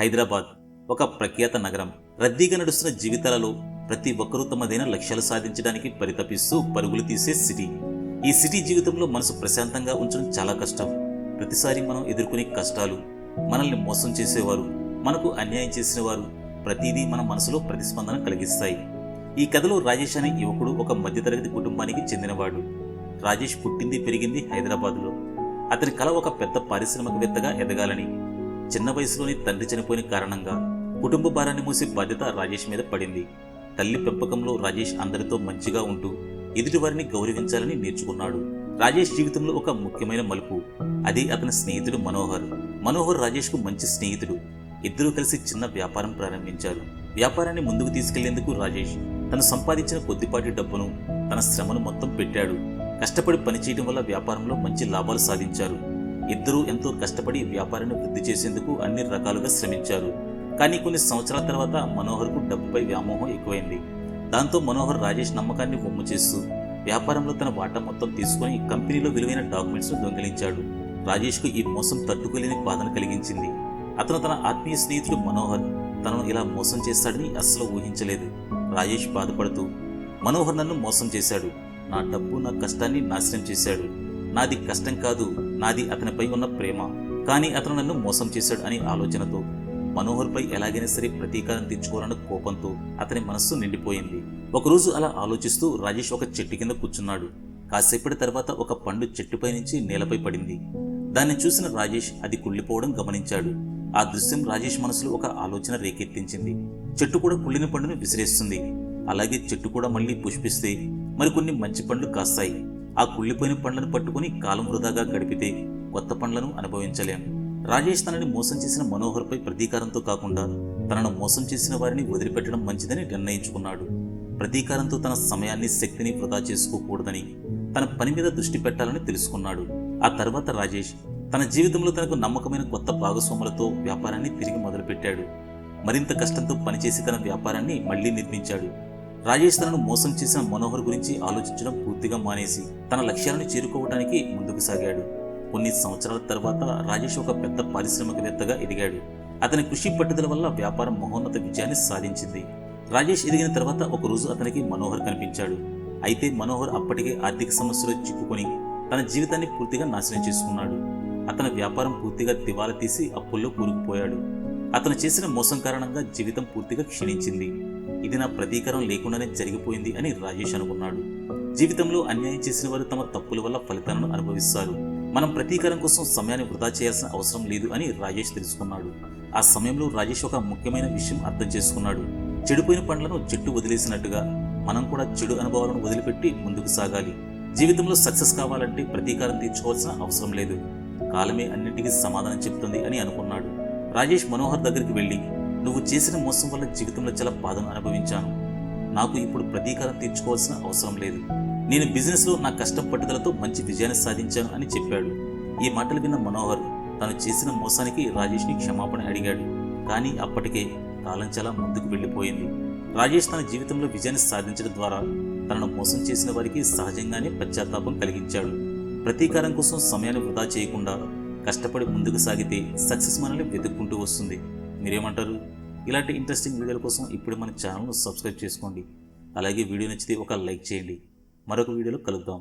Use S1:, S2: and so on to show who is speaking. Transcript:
S1: హైదరాబాద్ ఒక ప్రఖ్యాత నగరం. రద్దీగా నడుస్తున్న జీవితాలలో ప్రతి ఒక్కరూ తమదైన లక్ష్యాలు సాధించడానికి పరితపిస్తూ పరుగులు తీసే సిటీ. ఈ సిటీ జీవితంలో మనసు ప్రశాంతంగా ఉంచడం చాలా కష్టం. ప్రతిసారి మనం ఎదుర్కొనే కష్టాలు మనల్ని మోసం చేసేవారు మనకు అన్యాయం చేసిన వారు ప్రతిదీ మన మనసులో ప్రతిస్పందన కలిగిస్తాయి. ఈ కథలో రాజేష్ అనే యువకుడు ఒక మధ్యతరగతి కుటుంబానికి చెందినవాడు. రాజేష్ పుట్టింది పెరిగింది హైదరాబాద్లో. అతని కల ఒక పెద్ద పారిశ్రామికవేత్తగా ఎదగాలని చిన్న వయసులోని తండ్రి చనిపోయిన కారణంగా కుటుంబ భారాన్ని మోసే బాధ్యత రాజేష్ మీద పడింది. తల్లి పెంపకంలో రాజేష్ అందరితో మంచిగా ఉంటూ ఎదుటివారిని గౌరవించాలని నేర్చుకున్నాడు. రాజేష్ జీవితంలో ఒక ముఖ్యమైన మలుపు. అది అతని స్నేహితుడు మనోహర్. మనోహర్ రాజేష్కు మంచి స్నేహితుడు. ఇద్దరూ కలిసి చిన్న వ్యాపారం ప్రారంభించారు. వ్యాపారాన్ని ముందుకు తీసుకెళ్ళేందుకు రాజేష్ తను సంపాదించిన కొద్దిపాటి డబ్బును తన శ్రమను మొత్తం పెట్టాడు. కష్టపడి పనిచేయడం వల్ల వ్యాపారంలో మంచి లాభాలు సాధించారు. ఇద్దరూ ఎంతో కష్టపడి వ్యాపారాన్ని వృద్ధి చేసేందుకు అన్ని రకాలుగా శ్రమించారు. కానీ కొన్ని సంవత్సరాల తర్వాత మనోహర్కు డబ్బుపై వ్యామోహం ఎక్కువైంది. దాంతో మనోహర్ రాజేష్ నమ్మకాన్ని వమ్ము చేస్తూ వ్యాపారంలో తన వాటా మొత్తం తీసుకొని కంపెనీలో విలువైన డాక్యుమెంట్స్ దొంగిలించాడు. రాజేష్కు ఈ మోసం తట్టుకోలేని బాధన కలిగించింది. అతను తన ఆత్మీయ స్నేహితుడు మనోహర్ తనను ఇలా మోసం చేస్తాడని అస్సలు ఊహించలేదు. రాజేష్ బాధపడుతూ మనోహర్ నన్ను మోసం చేశాడు. నా డబ్బు నా కష్టాన్ని నాశనం చేశాడు. నాది కష్టం కాదు నాది అతనిపై ఉన్న ప్రేమ. కానీ అతను నన్ను మోసం చేశాడు అనే ఆలోచనతో మనోహర్పై ఎలాగైనా సరే ప్రతీకారం తెచ్చుకోవాలన్న కోపంతో అతని మనస్సు నిండిపోయింది. ఒకరోజు అలా ఆలోచిస్తూ రాజేష్ ఒక చెట్టు కింద కూర్చున్నాడు. కాసేపటి తర్వాత ఒక పండు చెట్టుపై నుంచి నేలపై పడింది. దాన్ని చూసిన రాజేష్ అది కుళ్ళిపోవడం గమనించాడు. ఆ దృశ్యం రాజేష్ మనసులో ఒక ఆలోచన రేకెత్తించింది. చెట్టు కూడా కుళ్ళిన పండును విసిరేస్తుంది. అలాగే చెట్టు కూడా మళ్ళీ పుష్పిస్తే మరికొన్ని మంచి పండ్లు కాస్తాయి. ఆ కుళ్ళిపోయిన పండ్లను పట్టుకుని కాలం వృధాగా గడిపితే కొత్త పండ్లను అనుభవించలేం. రాజేష్ తనని మోసం చేసిన మనోహర్పై ప్రతీకారంతో కాకుండా తనను మోసం చేసిన వారిని వదిలిపెట్టడం మంచిదని నిర్ణయించుకున్నాడు. ప్రతీకారంతో తన సమయాన్ని శక్తిని వృధా చేసుకోకూడదని తన పని మీద దృష్టి పెట్టాలని తెలుసుకున్నాడు. ఆ తర్వాత రాజేష్ తన జీవితంలో తనకు నమ్మకమైన కొత్త భాగస్వాములతో వ్యాపారాన్ని తిరిగి మొదలుపెట్టాడు. మరింత కష్టంతో పనిచేసి తన వ్యాపారాన్ని మళ్ళీ నిర్మించాడు. రాజేష్ తనను మోసం చేసిన మనోహర్ గురించి ఆలోచించడం పూర్తిగా మానేసి తన లక్ష్యాలను చేరుకోవడానికి ముందుకు సాగాడు. కొన్ని సంవత్సరాల తర్వాత రాజేష్ ఒక పెద్ద పారిశ్రామికవేత్తగా ఎదిగాడు. అతని కృషి పట్టుదల వల్ల వ్యాపారం మహోన్నత విజయాన్ని సాధించింది. రాజేష్ ఎదిగిన తర్వాత ఒకరోజు అతనికి మనోహర్ కనిపించాడు. అయితే మనోహర్ అప్పటికే ఆర్థిక సమస్యలో చిక్కుకొని తన జీవితాన్ని పూర్తిగా నాశనం చేసుకున్నాడు. అతని వ్యాపారం పూర్తిగా దివాలా తీసి అప్పుల్లో కూరుకుపోయాడు. అతను చేసిన మోసం కారణంగా జీవితం పూర్తిగా క్షీణించింది. ఇది నా ప్రతీకారం లేకుండానే జరిగిపోయింది అని రాజేష్ అనుకున్నాడు. జీవితంలో అన్యాయం చేసిన వారు తమ తప్పుల వల్ల ఫలితాలను అనుభవిస్తారు. మనం ప్రతీకారం కోసం సమయాన్ని వృధా చేయాల్సిన అవసరం లేదు అని రాజేష్ తెలుసుకున్నాడు. ఆ సమయంలో రాజేష్ ఒక ముఖ్యమైన విషయం అర్థం చేసుకున్నాడు. చెడిపోయిన పండ్లను చెట్టు వదిలేసినట్టుగా మనం కూడా చెడు అనుభవాలను వదిలిపెట్టి ముందుకు సాగాలి. జీవితంలో సక్సెస్ కావాలంటే ప్రతీకారం తీర్చుకోవాల్సిన అవసరం లేదు. కాలమే అన్నింటికీ సమాధానం చెప్తుంది అని అనుకున్నాడు. రాజేష్ మనోహర్ దగ్గరికి వెళ్ళి నువ్వు చేసిన మోసం వల్ల జీవితంలో చాలా బాధను అనుభవించాను. నాకు ఇప్పుడు ప్రతీకారం తీర్చుకోవాల్సిన అవసరం లేదు. నేను బిజినెస్లో నా కష్టం పట్టుదలతో మంచి విజయాన్ని సాధించాను అని చెప్పాడు. ఈ మాటలు విన్న మనోహర్ తను చేసిన మోసానికి రాజేష్ని క్షమాపణ అడిగాడు. కానీ అప్పటికే కాలం చాలా ముందుకు వెళ్ళిపోయింది. రాజేష్ తన జీవితంలో విజయాన్ని సాధించడం ద్వారా తనను మోసం చేసిన వారికి సహజంగానే పశ్చాత్తాపం కలిగించాడు. ప్రతీకారం కోసం సమయాన్ని వృధా చేయకుండా కష్టపడి ముందుకు సాగితే సక్సెస్ మనల్ని వెతుక్కుంటూ వస్తుంది. మీరేమంటారు? ఇలాంటి ఇంట్రెస్టింగ్ వీడియోల కోసం ఇప్పుడు మన ఛానల్ను సబ్స్క్రైబ్ చేసుకోండి. అలాగే వీడియో నచ్చితే ఒక లైక్ చేయండి. మరొక వీడియోలో కలుద్దాం.